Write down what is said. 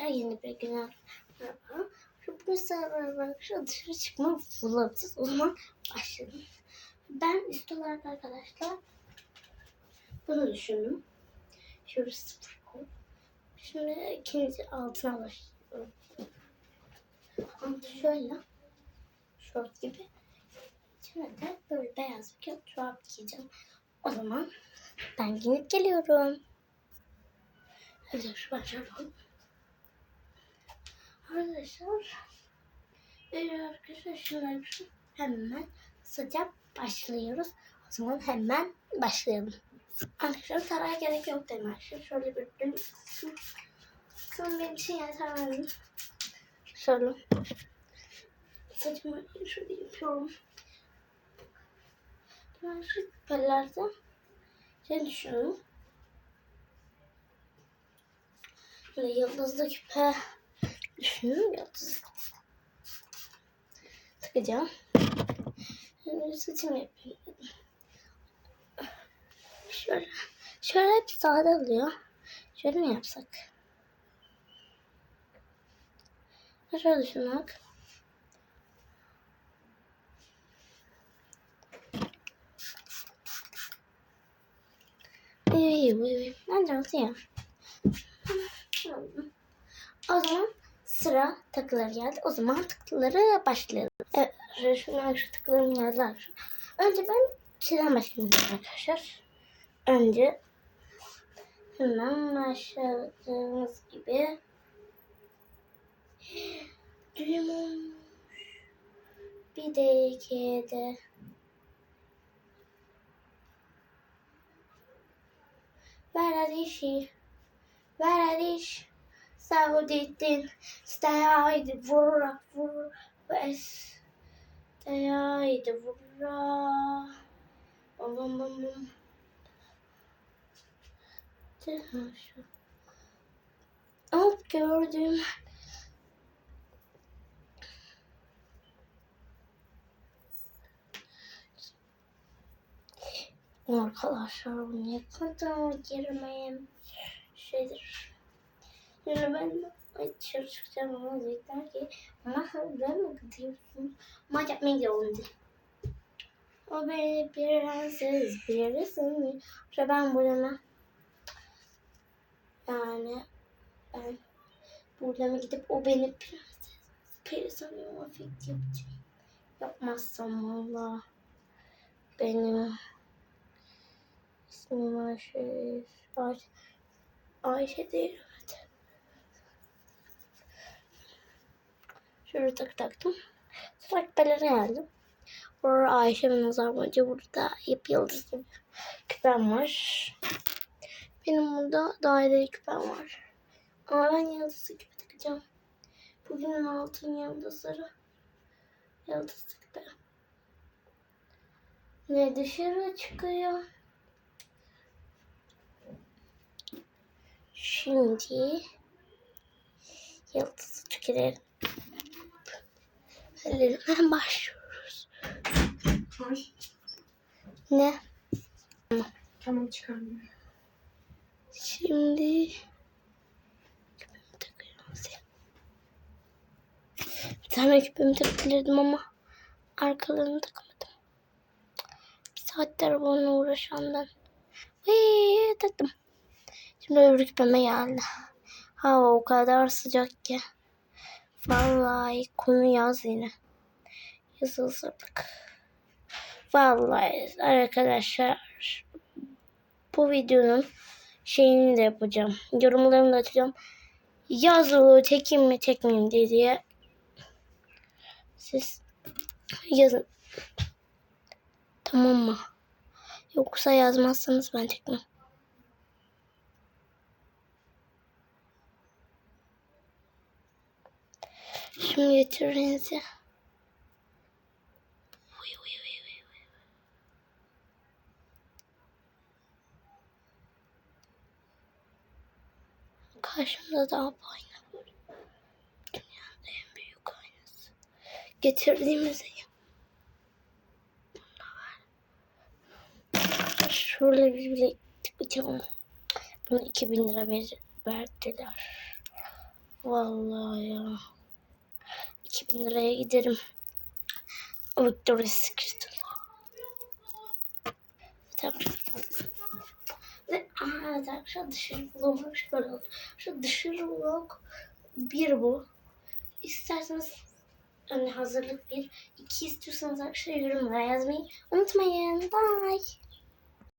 arkadaşlar yeni bir gün merhaba. Bugün sizlerle arkadaşlar dışarı çıkma vlogacağız. O zaman başlayalım. Ben üst olarak arkadaşlar bunu düşündüm. Şöyle sıfır. Şimdi ikinci altına başlıyorum. Altı şöyle. Şort gibi. İçine de böyle beyaz bir çorap giyeceğim. O zaman ben giyinip geliyorum. Hadi şu başlayalım. Arkadaşlar Evet arkadaşlar hemen sıcak başlıyoruz. O zaman hemen başlayalım. Arkadaşlar saraya gerek yok demektir. Şöyle bir dün Son benim için yeterli. Şöyle. Saçımı şöyle yapıyorum. Ben şu küpelerde şey düşünüyorum. Böyle yıldızlı küpe yıldız. Takacağım. Şimdi saçımı yapayım. Şöyle. Şöyle hep sade oluyor. Şöyle mi yapsak? Şöyle bak. İyi iyi iyi. Bence olsun ya. O zaman sıra takıları geldi. O zaman takıları başlayalım. Evet, şunlar şu takılarım geldi arkadaşlar. Önce ben şeyden başlayayım arkadaşlar. Önce hemen başladığımız gibi düğüm. Bir de iki de Ver işi. Ver iş. Saudittin. Stayaydı vura vur. Stayaydı vura. Bum bum bum. Alt gördüm. Arkadaşlar bunu yakmadan girmeyeyim. Şeydir. Yani ben dışarı çıkacağım ama diyecekler ki ama ben mi gidiyorsun? Maç yapmaya gidiyorum diye. O beni prenses birisi. İşte ben burama yani ben buradan gidip o beni prenses peri sanıyorum afet yapacağım. Yapmazsam valla benim ismim Ayşe. Ayşe, Ayşe değil evet. Şöyle tak taktım. Trakbeleri geldim. Burada Ayşe'nin nazarmacı burada ip yıldızlı bir küpem var. Benim burada daireli küpem var. Ama ben yıldızlı küpe takacağım. Bugünün altın yıldızları. Yıldızlı küpe. Ne dışarı çıkıyor. Şimdi yıldızlı tükerelim. Hemen başlıyoruz. Ay, Ne? tamam çıkarmıyorum. Şimdi. Bir tane küpemi takabilirdim ama arkalarını takamadım. Bir saatler bununla uğraşandan. Vıy, taktım. Şimdi öbür küpeme geldi. Hava o kadar sıcak ki. Vallahi konu yaz yine. Yaz hazırlık. Vallahi arkadaşlar bu videonun şeyini de yapacağım. Yorumlarını da atacağım. Yazılı çekeyim mi çekmeyeyim diye, diye. Siz yazın. Tamam mı? Yoksa yazmazsanız ben çekmem. Şimdi uy. Karşımda daha ayna var. Dünyanın en büyük aynası. Getirdiğimiz Şöyle bir bileklik bıçağım. Bunu 2000 lira ver, verdiler. Vallahi ya. 2000 liraya giderim. Victoria's Secret'ı. Tamam. Ve aha, arkadaşlar dışarı vlogum şöyle oldu. Şu dışarı vlog bir bu. İsterseniz hani hazırlık bir. iki istiyorsanız arkadaşlar yorumlara yazmayı unutmayın. Bye.